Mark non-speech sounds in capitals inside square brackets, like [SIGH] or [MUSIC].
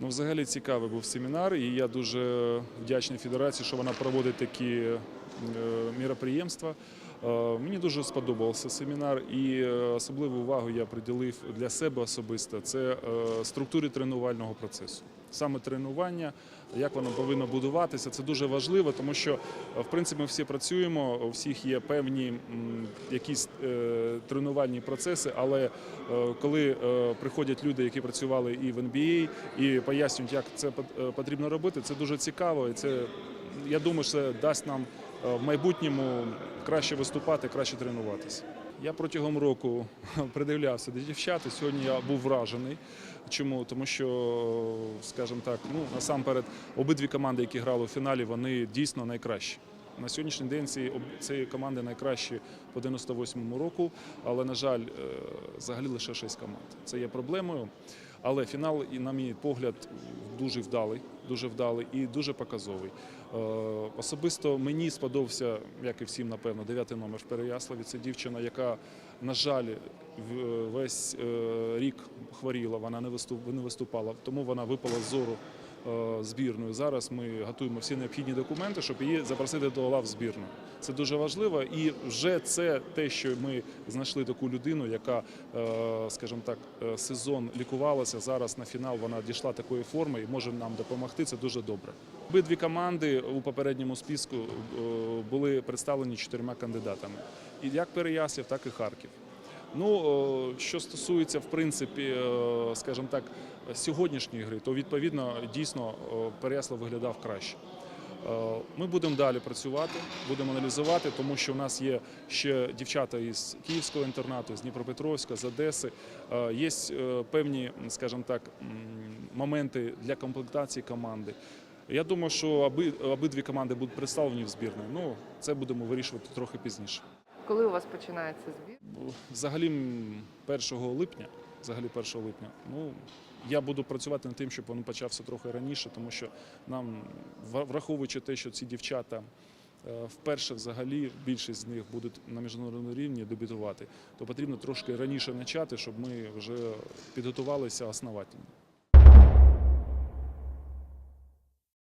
Ну, взагалі цікавий був семінар, і я дуже вдячний федерації, що вона проводить такі е, міроприємства. Е, Мені дуже сподобався семінар, і е, особливу увагу я приділив для себе особисто це е, структурі тренувального процесу. Саме тренування, як воно повинно будуватися, це дуже важливо, тому що в принципі ми всі працюємо, у всіх є певні якісь тренувальні процеси, але коли приходять люди, які працювали і в NBA, і пояснюють, як це пот- потрібно робити, це дуже цікаво. І це я думаю, що це дасть нам в майбутньому краще виступати, краще тренуватися. Я протягом року [LAUGHS] придивлявся до дівчат. Сьогодні я був вражений. Чому? Тому що, скажімо так, ну насамперед, обидві команди, які грали у фіналі, вони дійсно найкращі. На сьогоднішній день ці, об- ці команди найкращі по 98-му року, але, на жаль, е, взагалі лише 6 команд. Це є проблемою. Але фінал, на мій погляд, дуже вдалий, дуже вдалий і дуже показовий. Е, Особисто мені сподобався, як і всім, напевно, дев'ятий номер в Переяславі. Це дівчина, яка, на жаль, весь е, рік хворіла, вона не виступ- не виступала, тому вона випала з зору е, збірної. Зараз ми готуємо всі необхідні документи, щоб її запросити до лав збірної. Це дуже важливо, і вже це те, що ми знайшли таку людину, яка, е, скажімо так, е, сезон лікувалася. Зараз на фінал вона дійшла такої форми і може нам допомогти. Це дуже добре. Обидві команди у попередньому списку е, були представлені чотирма кандидатами. І як Переяслів, так і Харків. Ну, що стосується, в принципі, е, скажімо так, сьогоднішньої гри, то відповідно дійсно Переяслав виглядав краще. Е, Ми будемо далі працювати, будемо аналізувати, тому що у нас є ще дівчата із Київського інтернату, з Дніпропетровська, з Одеси. Е, Є е, певні, скажімо так, моменти для комплектації команди. Я думаю, що оби, обидві команди будуть представлені в збірної. Ну, це будемо вирішувати трохи пізніше. Коли у вас починається збір? Взагалі 1 липня, взагалі 1 липня. Ну я буду працювати над тим, щоб він почався трохи раніше, тому що нам, враховуючи те, що ці дівчата е, вперше взагалі більшість з них будуть на міжнародному рівні дебютувати, то потрібно трошки раніше почати, щоб ми вже підготувалися основательно.